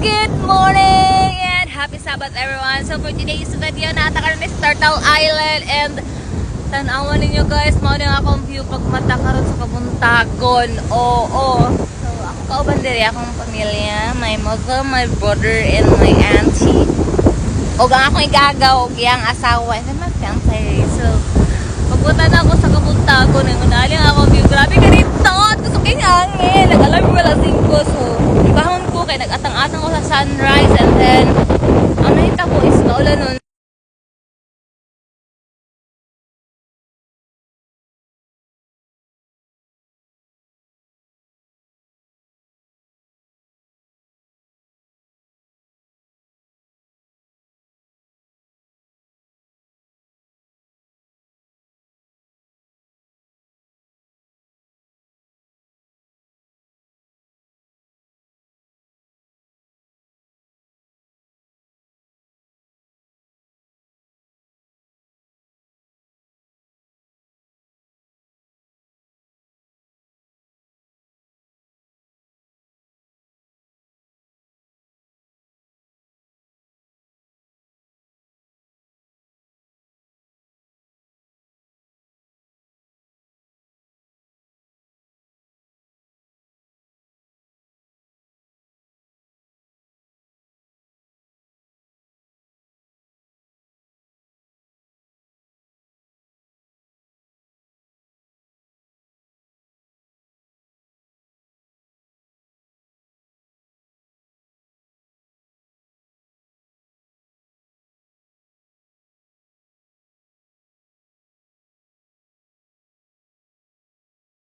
good morning and happy Sabbath everyone. So for today's video, natakaroon is Turtle Island and tanawan ninyo guys, mao na akong view pag mata karon sa kabuntagon. Oo. Oh, So ako kauban diri akong pamilya, my mother, my brother and my auntie. O ang akong igagaw og iyang asawa and my fiancé. So pagpunta ako sa kabuntagon, ang unaling sunrise